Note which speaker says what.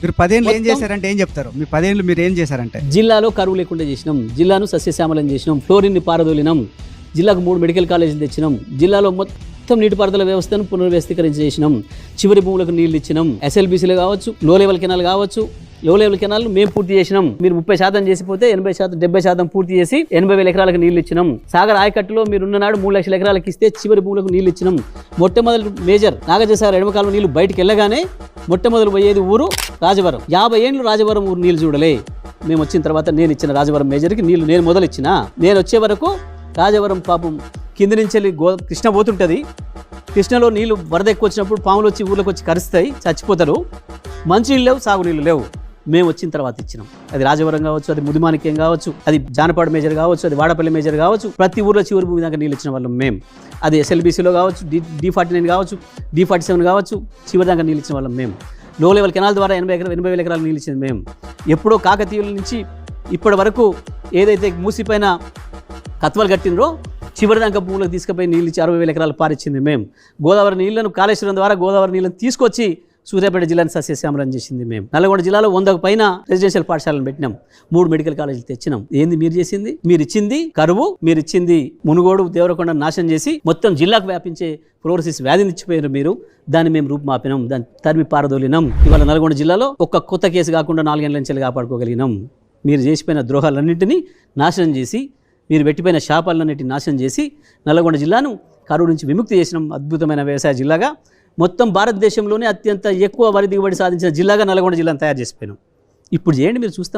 Speaker 1: మీరు పదేళ్ళు ఏం చేశారంటే ఏం చెప్తారు? మీ పదేళ్ళు మీరు ఏం చేశారంటే?
Speaker 2: జిల్లాలో కరువు లేకుండా చేసినాం జిల్లాను సస్యశ్యామలం చేసినాం ఫ్లోరిన్ని పారదోలినాం జిల్లాకు మూడు మెడికల్ కాలేజీలు తెచ్చినాం జిల్లాలో మొత్తం నీటిపారుదల వ్యవస్థను పునర్వ్యవస్థీకరించి చేసినాం చివరి భూములకు నీళ్ళు ఇచ్చినాం ఎస్ఎల్బీసీలు కావచ్చు లో లెవెల్ కెనాల్ కావచ్చు లో లెవెల్ కెనాల్ మేము పూర్తి చేసినాం. మీరు ముప్పై శాతం చేసిపోతే ఎనభై శాతం డెబ్బై శాతం పూర్తి చేసి ఎనభై వేల ఎకరాలకు నీళ్ళు ఇచ్చినాం. సాగర్ ఆయకట్టులో మీరు ఉన్ననాడు మూడు లక్షల ఎకరాలకు ఇస్తే చివరి భూములకు నీళ్ళు ఇచ్చినాం. మొట్టమొదటి మేజర్ నాగజసాగర్ ఎడమకాలం నీళ్ళు బయటకు వెళ్ళగానే మొట్టమొదటి పోయేది ఊరు రాజవరం. యాభై ఏండ్లు రాజవరం ఊరు నీళ్ళు చూడలే. మేము వచ్చిన తర్వాత నేను ఇచ్చిన రాజవరం మేజర్కి నీళ్ళు నేను మొదలు ఇచ్చిన. నేను వచ్చే వరకు రాజవరం పాపం కింద నుంచి వెళ్ళి గో కృష్ణ పోతుంటుంది. కృష్ణలో నీళ్ళు వరద ఎక్కువ వచ్చినప్పుడు పాములు వచ్చి ఊర్లోకి వచ్చి కరుస్తాయి చచ్చిపోతారు. మంచి నీళ్ళు లేవు సాగునీళ్ళు లేవు. మేము వచ్చిన తర్వాత ఇచ్చినాం. అది రాజవరం కావచ్చు అది ముదిమానిక్యం కావచ్చు అది జానపాడు మేజర్ కావచ్చు అది వాడపల్లి మేజర్ కావచ్చు ప్రతి ఊర్లో చివరి భూమి దాకా నీళ్ళు ఇచ్చిన వాళ్ళం మేము. అది ఎస్ఎల్బీసీలో కావచ్చు డి డి ఫార్టీ నైన్ కావచ్చు డి ఫార్టీ సెవెన్ కావచ్చు చివరి దాకా నీళ్ళు ఇచ్చిన వాళ్ళం మేము. లో లెవెల్ కెనాల్ ద్వారా ఎనభై ఎకరాలు ఎనభై వేల ఎకరాలు నీళ్ళు ఇచ్చింది మేము. ఎప్పుడో కాకతీయుల నుంచి ఇప్పటి వరకు ఏదైతే మూసిపోయిన కత్వలు కట్టినరో చివరిదాంక భూములకు తీసుకుపోయి నీళ్ళు ఇచ్చి అరవై వేల ఎకరాలు పారిచ్చింది మేము. గోదావరి నీళ్ళను కాళేశ్వరం ద్వారా గోదావరి నీళ్ళని తీసుకొచ్చి సూర్యాపేట జిల్లాని సస్యశ్యామలం చేసింది మేము నల్గొండ జిల్లాలో వందకు పైన రెసిడెన్షియల్ పాఠశాలను పెట్టినాం. మూడు మెడికల్ కాలేజీలు తెచ్చినాం. ఏంది మీరు చేసింది? మీరు ఇచ్చింది కరువు మీరు ఇచ్చింది మునుగోడు దేవరకొండ నాశనం చేసి మొత్తం జిల్లాకు వ్యాపించే ఫ్లోరోసిస్ వ్యాధిని ఇచ్చిపోయారు మీరు. దాన్ని మేము రూపుమాపినాం. దాన్ని తరిమి పారదోలినాం. ఇవాళ నల్గొండ జిల్లాలో ఒక్క కొత్త కేసు కాకుండా నాలుగేళ్ళ నుంచి కాపాడుకోగలిగినాం. మీరు చేసిపోయిన ద్రోహాలన్నింటినీ నాశనం చేసి మీరు పెట్టిపోయిన శాపాలన్నింటినీ నాశనం చేసి నల్గొండ జిల్లాను కరువు నుంచి విముక్తి చేసిన. అద్భుతమైన వ్యవసాయ జిల్లాగా మొత్తం భారతదేశంలోనే అత్యంత ఎక్కువ వరి దిగుబడి సాధించిన జిల్లాగా నల్గొండ జిల్లాను తయారు చేసిపోయినాం. ఇప్పుడు చేయండి మీరు చూస్తాం.